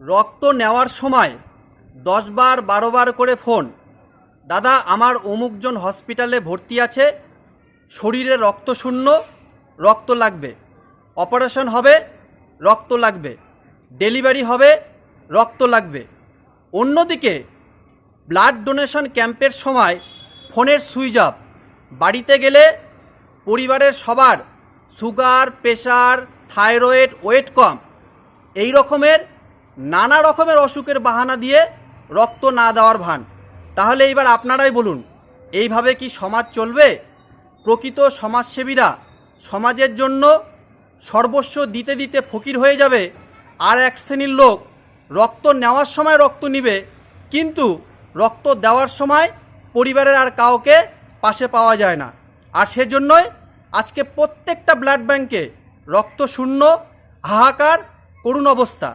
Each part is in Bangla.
রক্ত নেওয়ার সময় দশ বার বারো বার করে ফোন। দাদা, আমার অমুকজন হসপিটালে ভর্তি আছে, শরীরে রক্ত শূন্য, রক্ত লাগবে। অপারেশন হবে, রক্ত লাগবে। ডেলিভারি হবে, রক্ত লাগবে। অন্যদিকে, ব্লাড ডোনেশন ক্যাম্পের সময় ফোনের সুইচ অফ। বাড়িতে গেলে পরিবারের সবার সুগার, প্রেশার, থাইরয়েড, ওয়েট কম। এই রকমের নানা রকমের অসুখের বাহানা দিয়ে রক্ত না দেওয়ার ভান। তাহলে এইবার আপনারাই বলুন, এইভাবে কি সমাজ চলবে? প্রকৃত সমাজসেবীরা সমাজের জন্য সর্বস্ব দিতে দিতে ফকির হয়ে যাবে, আর এক শ্রেণির লোক রক্ত নেওয়ার সময় রক্ত নিবে, কিন্তু রক্ত দেওয়ার সময় পরিবারের আর কাউকে পাশে পাওয়া যায় না। আর সেজন্যই আজকে প্রত্যেকটা ব্লাড ব্যাংকে রক্ত শূন্য হাহাকার করুণ অবস্থা।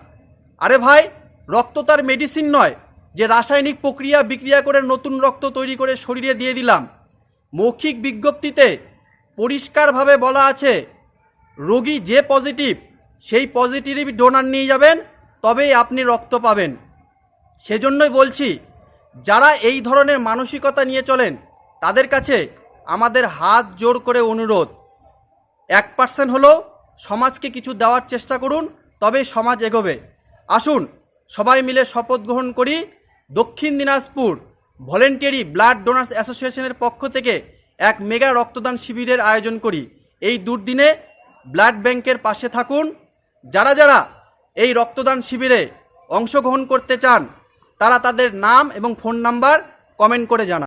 আরে ভাই, রক্ত তার মেডিসিন নয়। যে রাসায়নিক প্রক্রিয়া বিক্রিয়া করে নতুন রক্ত তৈরি করে শরীরে দিয়ে দিলাম। মৌখিক বিজ্ঞপ্তিতে পরিষ্কারভাবে বলা আছে, রোগী যে পজিটিভ সেই পজিটিভ ডোনার নিয়ে যাবেন, তবেই আপনি রক্ত পাবেন। সেজন্যই বলছি, যারা এই ধরনের মানসিকতা নিয়ে চলেন, তাদের কাছে আমাদের হাত জোর করে অনুরোধ। এক পার্সেন্ট হলেও সমাজকে কিছু দেওয়ার চেষ্টা করুন, তবেই সমাজ এগোবে। আসুন, সবাই মিলে শপথ গ্রহণ করি, দক্ষিণ দিনাজপুর ভলেন্টিয়ারি ব্লাড ডোনার্স অ্যাসোসিয়েশনের পক্ষ থেকে এক মেগা রক্তদান শিবিরের আয়োজন করি। এই দুর্দিনে ব্লাড ব্যাংকের পাশে থাকুন। যারা যারা এই রক্তদান শিবিরে অংশগ্রহণ করতে চান, তারা তাদের নাম এবং ফোন নাম্বার কমেন্ট করে জানান।